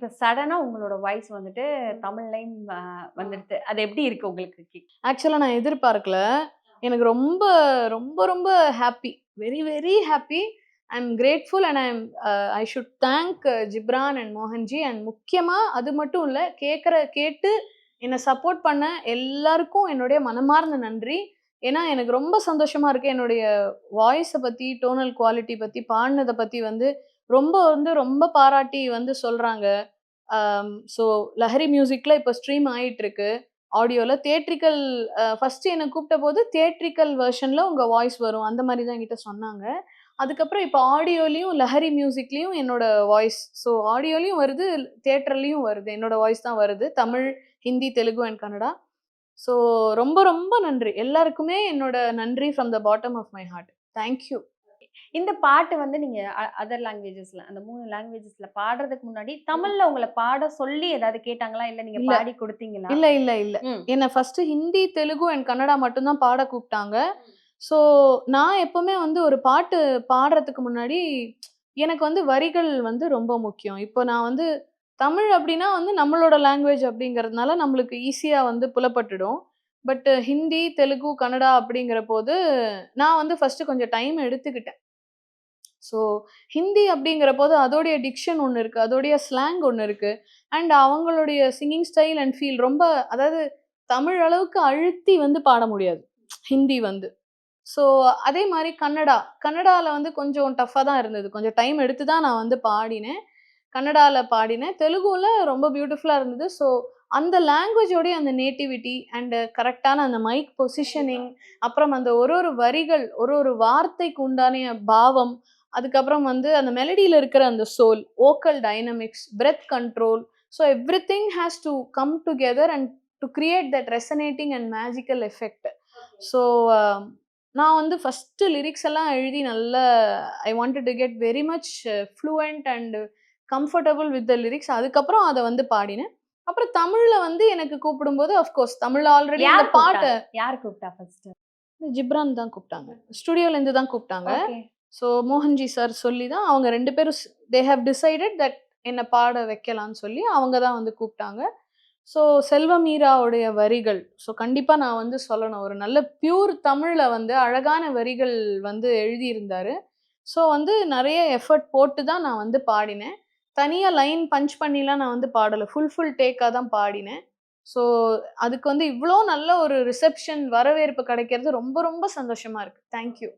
இப்ப சடனா உங்களோட வாய்ஸ் வந்துட்டு தமிழ்லயும் வந்துடுது. அது எப்படி இருக்கு உங்களுக்கு? ஆக்சுவலா நான் எதிர்பார்க்கல. எனக்கு ரொம்ப, ரொம்ப, ரொம்ப happy. Very, very happy. I am grateful and I uh I should thank Ghibran and Mohanji and முக்கியமா அது மட்டும் இல்ல, கேட்கற கேட்டு என்ன சப்போர்ட் பண்ண எல்லாருக்கும் என்னுடைய மனமார்ந்த நன்றி. ஏன்னா, எனக்கு ரொம்ப சந்தோஷமா இருக்கு. என்னுடைய வாய்ஸை பத்தி, டோனல் குவாலிட்டி பத்தி, பாடினதை பத்தி வந்து ரொம்ப வந்து ரொம்ப பாராட்டி வந்து சொல்றாங்க. ஸோ லஹரி மியூசிக்ல இப்போ ஸ்ட்ரீம் ஆகிட்டுருக்கு ஆடியோவில் தியேட்ரிக்கல் அ ஃபர்ஸ்ட்டு கூப்பிட்ட போது தியேட்ரிக்கல் வெர்ஷனில் உங்கள் வாய்ஸ் வரும். அந்த மாதிரி தான் என்கிட்ட சொன்னாங்க. அதுக்கப்புறம் இப்போ ஆடியோலையும் லஹரி மியூசிக்லேயும் என்னோட வாய்ஸ். ஸோ ஆடியோலையும் வருது, தேட்டர்லேயும் வருது. என்னோட வாய்ஸ் தான் வருது. தமிழ், ஹிந்தி, தெலுங்கு அண்ட் கன்னடா. ஸோ ரொம்ப, ரொம்ப நன்றி. எல்லாருக்குமே என்னோட நன்றி from the bottom of my heart. Thank you. இந்த பாட்டு வந்து நீங்க அதர் லாங்குவேஜஸ்ல அந்த 3 லாங்குவேஜஸ்ல பாடுறதுக்கு முன்னாடி தமிழ்ல உங்கள பாட சொல்லி ஏதாவது கேட்டாங்களா? இல்ல நீங்க. பாடி குடுத்தீங்களா? இல்ல, இல்ல, இல்ல. என்ன ஃபர்ஸ்ட்டு ஹிந்தி, தெலுங்கு அண்ட் கன்னடா மட்டும் தான் பாட கூப்ட்டாங்க. ஸோ நான் எப்பவுமே வந்து ஒரு பாட்டு பாடுறதுக்கு முன்னாடி எனக்கு வந்து வரிகள் வந்து ரொம்ப முக்கியம். இப்போ நான் வந்து தமிழ் அப்படின்னா வந்து நம்மளோட லாங்குவேஜ் அப்படிங்கிறதுனால நம்மளுக்கு ஈஸியாக வந்து புலப்பட்டுடும். பட்டு ஹிந்தி, தெலுங்கு, கன்னடா அப்படிங்கிறபோது நான் வந்து ஃபஸ்ட்டு கொஞ்சம் டைம் எடுத்துக்கிட்டேன். ஸோ ஹிந்தி அப்படிங்கிறபோது அதோடைய டிக்ஷன் ஒன்று இருக்குது அதோடைய ஸ்லாங் ஒன்று இருக்குது அண்ட் அவங்களுடைய சிங்கிங் ஸ்டைல் அண்ட் ஃபீல் ரொம்ப அதாவது தமிழ் அளவுக்கு அழுத்தி வந்து பாட முடியாது. ஹிந்தி வந்து. ஸோ அதே மாதிரி கன்னடா. கன்னடாவில் வந்து கொஞ்சம் டஃப்பாக தான் இருந்தது. கொஞ்சம் டைம் எடுத்து தான் நான் வந்து பாடினேன். கன்னடால பாடினேன். தெலுங்குல ரொம்ப பியூட்டிஃபுல்லா இருந்தது. ஸோ அந்த லாங்குவேஜோடைய அந்த நேட்டிவிட்டி அண்ட் கரெக்ட்டான அந்த மைக் பொசிஷனிங், அப்புறம் அந்த ஒரு ஒரு வரிகள், ஒரு ஒரு வார்த்தைக்கு உண்டான பாவம், அதுக்கப்புறம் வந்து அந்த மெலடில இருக்கிற அந்த soul, vocal dynamics, breath control. So everything has to come together and to create that resonating and magical effect. So நான் வந்து ஃபர்ஸ்ட்டு லிரிக்ஸ் எல்லாம் எழுதி நல்லா I wanted to get very much fluent and comfortable with the lyrics. அதுக்கப்புறம் அத வந்து பாடினேன். அப்புறம் தமிழ்ல வந்து எனக்கு கூப்பிடும்போது ஆஃப் கோர்ஸ் தமிழ்ல ஆல்ரெடி அந்த பாட்ட? யார் கூப்ட்டா ஃபர்ஸ்ட்டு? ஜிப்ரான் தான் கூப்ட்டாங்க. ஸ்டுடியோலேருந்து தான் கூப்ட்டாங்க. ஓகே. ஸோ மோகன்ஜி சார் சொல்லி தான் அவங்க 2 பேரும் தே ஹேவ் டிசைடட் தட் என்ன பாட வைக்கலான்னு சொல்லி அவங்க தான் வந்து கூப்ட்டாங்க. ஸோ செல்வமீராவுடைய வரிகள். ஸோ கண்டிப்பா நான் வந்து சொல்லணும். ஒரு நல்ல பியூர் தமிழ்ல வந்து அழகான வரிகள் வந்து எழுதியிருந்தாரு. ஸோ வந்து நெறைய எஃபோர்ட் போட்டு தான் நான் வந்து பாடினேன். தனியாக லைன் பஞ்ச் பண்ணிலாம் நான் வந்து பாடலை ஃபுல் ஃபுல் டேக்காக தான் பாடினேன். ஸோ அதுக்கு வந்து இவ்வளோ நல்ல ஒரு ரிசப்ஷன் வரவேற்பு கிடைக்கிறது ரொம்ப ரொம்ப சந்தோஷமாக இருக்குது தேங்க் யூ.